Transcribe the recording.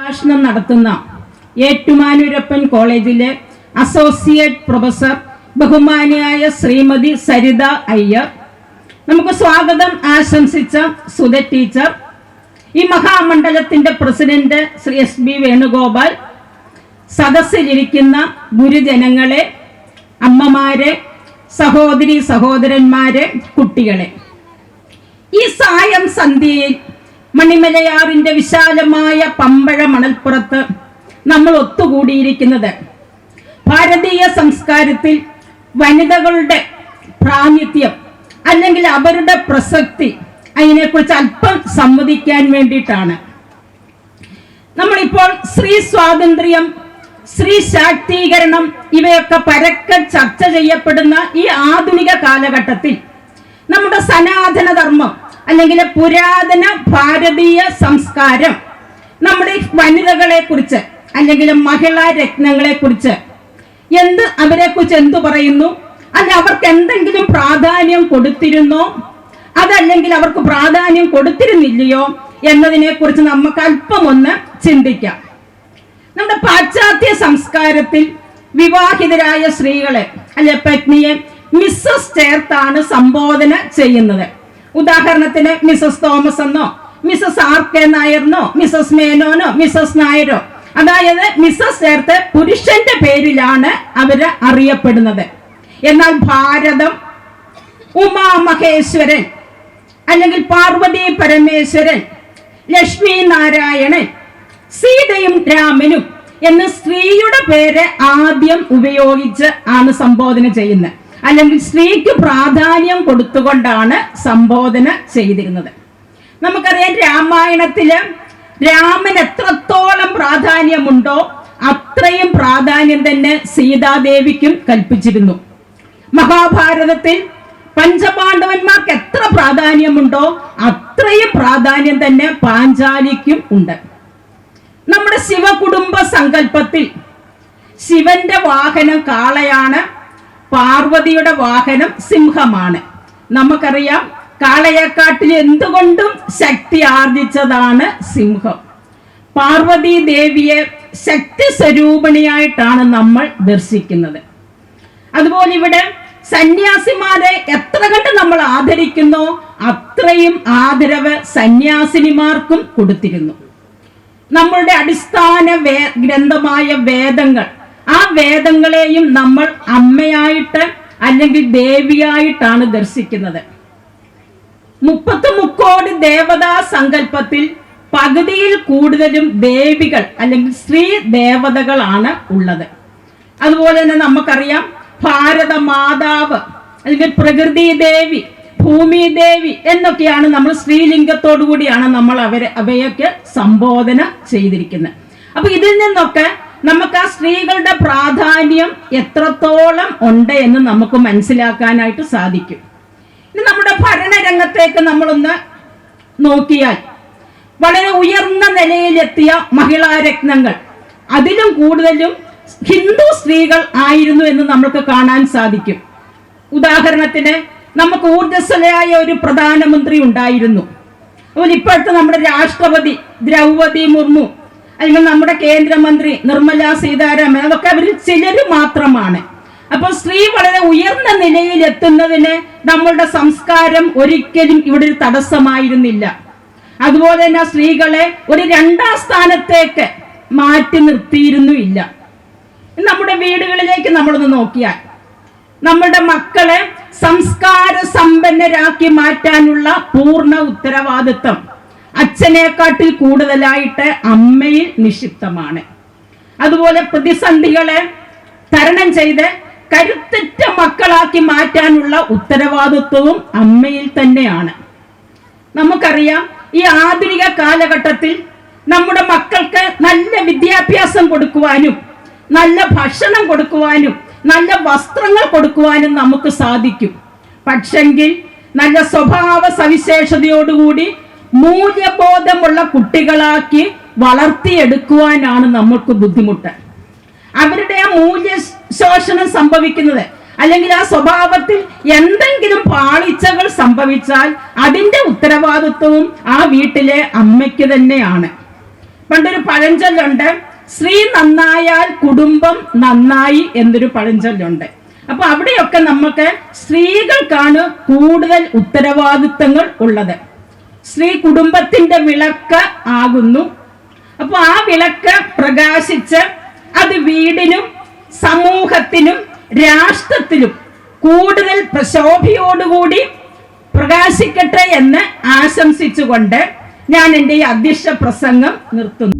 പ്രഭാഷണം നടത്തുന്ന ഏറ്റുമാനൂരപ്പൻ കോളേജിലെ അസോസിയേറ്റ് പ്രൊഫസർ ബഹുമാനിയായ ശ്രീമതി സരിത അയ്യർ. നമുക്ക് സ്വാഗതം ആശംസിച്ച സുധ ടീച്ചർ ഈ മഹാമണ്ഡലത്തിന്റെ president Shri S B Venugopal സദസ്സിലിരിക്കുന്ന ഗുരുജനങ്ങളെ അമ്മമാരെ സഹോദരി സഹോദരന്മാരെ കുട്ടികളെ. ഈ സായം സന്ധ്യയിൽ മണിമലയാറിന്റെ വിശാലമായ പമ്പഴ മണൽപ്പുറത്ത് നമ്മൾ ഒത്തുകൂടിയിരിക്കുന്നത്. ഭാരതീയ സംസ്കാരത്തിൽ വനിതകളുടെ പ്രാതിനിധ്യം അല്ലെങ്കിൽ അവരുടെ പ്രസക്തി അതിനെക്കുറിച്ച് അല്പം സംവദിക്കാൻ വേണ്ടിയിട്ടാണ്. നമ്മളിപ്പോൾ സ്ത്രീ സ്വാതന്ത്ര്യം സ്ത്രീ ശാക്തീകരണം ഇവയൊക്കെ പരക്കെ ചർച്ച ചെയ്യപ്പെടുന്ന ഈ ആധുനിക കാലഘട്ടത്തിൽ നമ്മുടെ സനാതന ധർമ്മം അല്ലെങ്കിൽ പുരാതന ഭാരതീയ സംസ്കാരം. നമ്മുടെ വനിതകളെ കുറിച്ച് അല്ലെങ്കിൽ മഹിളാ രത്നങ്ങളെ കുറിച്ച് എന്ത് അവരെ കുറിച്ച് എന്തു പറയുന്നു? അല്ല അവർക്ക് എന്തെങ്കിലും പ്രാധാന്യം കൊടുത്തിരുന്നോ? അതല്ലെങ്കിൽ അവർക്ക് പ്രാധാന്യം കൊടുത്തിരുന്നില്ലയോ എന്നതിനെ കുറിച്ച് നമുക്ക് അല്പം ഒന്ന് ചിന്തിക്കാം. നമ്മുടെ പാശ്ചാത്യ സംസ്കാരത്തിൽ വിവാഹിതരായ സ്ത്രീകളെ അല്ലെ പത്നിയെ മിസ്സസ് ചേർത്താണ് സംബോധന ചെയ്യുന്നത്. ഉദാഹരണത്തിന് മിസസ് തോമസ് എന്നോ മിസസ് ആർ കെ നായർന്നോ മിസസ് മേനോനോ മിസസ് നായരോ. അതായത് മിസസ് ചേർത്ത് പുരുഷന്റെ പേരിലാണ് അവർ അറിയപ്പെടുന്നത്. എന്നാൽ ഭാരതം ഉമാമഹേശ്വരൻ അല്ലെങ്കിൽ പാർവതി പരമേശ്വരൻ ലക്ഷ്മി നാരായണൻ സീതയും രാമനും എന്ന് സ്ത്രീയുടെ പേര് ആദ്യം ഉപയോഗിച്ച് ആണ് സംബോധന ചെയ്യുന്നത്. അല്ലെങ്കിൽ സ്ത്രീക്ക് പ്രാധാന്യം കൊടുത്തുകൊണ്ടാണ് സംബോധന ചെയ്തിരുന്നത്. നമുക്കറിയാം രാമായണത്തിൽ രാമന് എത്രത്തോളം പ്രാധാന്യമുണ്ടോ അത്രയും പ്രാധാന്യം തന്നെ സീതാദേവിക്കും കൽപ്പിച്ചിരുന്നു. മഹാഭാരതത്തിൽ പഞ്ചപാണ്ഡവന്മാർക്ക് എത്ര പ്രാധാന്യമുണ്ടോ അത്രയും പ്രാധാന്യം തന്നെ പാഞ്ചാലിക്കും ഉണ്ട്. നമ്മുടെ ശിവകുടുംബ സങ്കല്പത്തിൽ ശിവന്റെ വാഹനം കാളയാണ് പാർവതിയുടെ വാഹനം സിംഹമാണ്. നമുക്കറിയാം കാളയക്കാട്ടിൽ എന്തുകൊണ്ടും ശക്തി ആർജിച്ചതാണ് സിംഹം. പാർവതി ദേവിയെ ശക്തി സ്വരൂപിണിയായിട്ടാണ് നമ്മൾ ദർശിക്കുന്നത്. അതുപോലെ ഇവിടെ സന്യാസിമാരെ എത്ര കണ്ട് നമ്മൾ ആദരിക്കുന്നു അത്രയും ആദരവ് സന്യാസിനിമാർക്കും കൊടുത്തിരുന്നു. നമ്മളുടെ അടിസ്ഥാന വേ ഗ്രന്ഥമായ വേദങ്ങൾ ആ വേദങ്ങളെയും നമ്മൾ അമ്മയായിട്ട് അല്ലെങ്കിൽ ദേവിയായിട്ടാണ് ദർശിക്കുന്നത്. മുപ്പത്തി മുക്കോടി ദേവതാ സങ്കല്പത്തിൽ പകുതിയിൽ കൂടുതലും ദേവികൾ അല്ലെങ്കിൽ സ്ത്രീ ദേവതകളാണ് ഉള്ളത്. അതുപോലെ തന്നെ നമുക്കറിയാം ഭാരത മാതാവ് അല്ലെങ്കിൽ പ്രകൃതി ദേവി ഭൂമി ദേവി എന്നൊക്കെയാണ് നമ്മൾ സ്ത്രീലിംഗത്തോടു കൂടിയാണ് നമ്മൾ അവരെ അവയൊക്കെ സംബോധന ചെയ്തിരിക്കുന്നത്. അപ്പൊ ഇതിൽ നിന്നൊക്കെ നമുക്ക് ആ സ്ത്രീകളുടെ പ്രാധാന്യം എത്രത്തോളം ഉണ്ട് എന്ന് നമുക്ക് മനസ്സിലാക്കാനായിട്ട് സാധിക്കും. ഇനി നമ്മുടെ ഭരണരംഗത്തേക്ക് നമ്മളൊന്ന് നോക്കിയാൽ വളരെ ഉയർന്ന നിലയിലെത്തിയ മഹിളാ രത്നങ്ങൾ. അതിലും കൂടുതലും ഹിന്ദു സ്ത്രീകൾ ആയിരുന്നു എന്ന് നമുക്ക് കാണാൻ സാധിക്കും. ഉദാഹരണത്തിന് നമുക്ക് ഊർജസ്വലയായ ഒരു പ്രധാനമന്ത്രി ഉണ്ടായിരുന്നു. അതുപോലെ ഇപ്പോഴത്തെ നമ്മുടെ രാഷ്ട്രപതി ദ്രൗപതി മുർമു അല്ലെങ്കിൽ നമ്മുടെ കേന്ദ്രമന്ത്രി നിർമ്മല സീതാരാമൻ അതൊക്കെ അവരിൽ ചിലർ മാത്രമാണ്. അപ്പോൾ സ്ത്രീ വളരെ ഉയർന്ന നിലയിൽ എത്തുന്നതിന് നമ്മളുടെ സംസ്കാരം ഒരിക്കലും ഇവിടെ ഒരു തടസ്സമായിരുന്നില്ല. അതുപോലെ തന്നെ സ്ത്രീകളെ ഒരു രണ്ടാം സ്ഥാനത്തേക്ക് മാറ്റി നിർത്തിയിരുന്നു ഇല്ല. നമ്മുടെ വീടുകളിലേക്ക് നമ്മളൊന്ന് നോക്കിയാൽ നമ്മുടെ മക്കളെ സംസ്കാര സമ്പന്നരാക്കി മാറ്റാനുള്ള പൂർണ ഉത്തരവാദിത്വം അച്ഛനെക്കാട്ടിൽ കൂടുതലായിട്ട് അമ്മയിൽ നിക്ഷിപ്തമാണ്. അതുപോലെ പ്രതിസന്ധികളെ തരണം ചെയ്ത് കരുത്തുറ്റ മക്കളാക്കി മാറ്റാനുള്ള ഉത്തരവാദിത്വവും അമ്മയിൽ തന്നെയാണ്. നമുക്കറിയാം ഈ ആധുനിക കാലഘട്ടത്തിൽ നമ്മുടെ മക്കൾക്ക് നല്ല വിദ്യാഭ്യാസം കൊടുക്കുവാനും നല്ല ഭക്ഷണം കൊടുക്കുവാനും നല്ല വസ്ത്രങ്ങൾ കൊടുക്കുവാനും നമുക്ക് സാധിക്കും. പക്ഷെങ്കിൽ നല്ല സ്വഭാവ സവിശേഷതയോടുകൂടി മൂല്യബോധമുള്ള കുട്ടികളാക്കി വളർത്തിയെടുക്കുവാനാണ് നമ്മൾക്ക് ബുദ്ധിമുട്ട്. അവരുടെ ആ മൂല്യ ശോഷണം സംഭവിക്കുന്നത് അല്ലെങ്കിൽ ആ സ്വഭാവത്തിൽ എന്തെങ്കിലും പാളിച്ചകൾ സംഭവിച്ചാൽ അതിന്റെ ഉത്തരവാദിത്വവും ആ വീട്ടിലെ അമ്മയ്ക്ക് തന്നെയാണ്. പണ്ടൊരു പഴഞ്ചൊല്ലുണ്ട് സ്ത്രീ നന്നായാൽ കുടുംബം നന്നായി എന്നൊരു പഴഞ്ചൊല്ലുണ്ട്. അപ്പൊ അവിടെയൊക്കെ നമുക്ക് സ്ത്രീകൾക്കാണ് കൂടുതൽ ഉത്തരവാദിത്തങ്ങൾ ഉള്ളത്. സ്ത്രീ കുടുംബത്തിന്റെ വിളക്ക് ആകുന്നു. അപ്പൊ ആ വിളക്ക് പ്രകാശിച്ച് അത് വീടിനും സമൂഹത്തിനും രാഷ്ട്രത്തിനും കൂടുതൽ പ്രശോഭയോടുകൂടി പ്രകാശിക്കട്ടെ എന്ന് ആശംസിച്ചുകൊണ്ട് ഞാൻ എന്റെ ഈ അധ്യക്ഷ പ്രസംഗം നിർത്തുന്നു.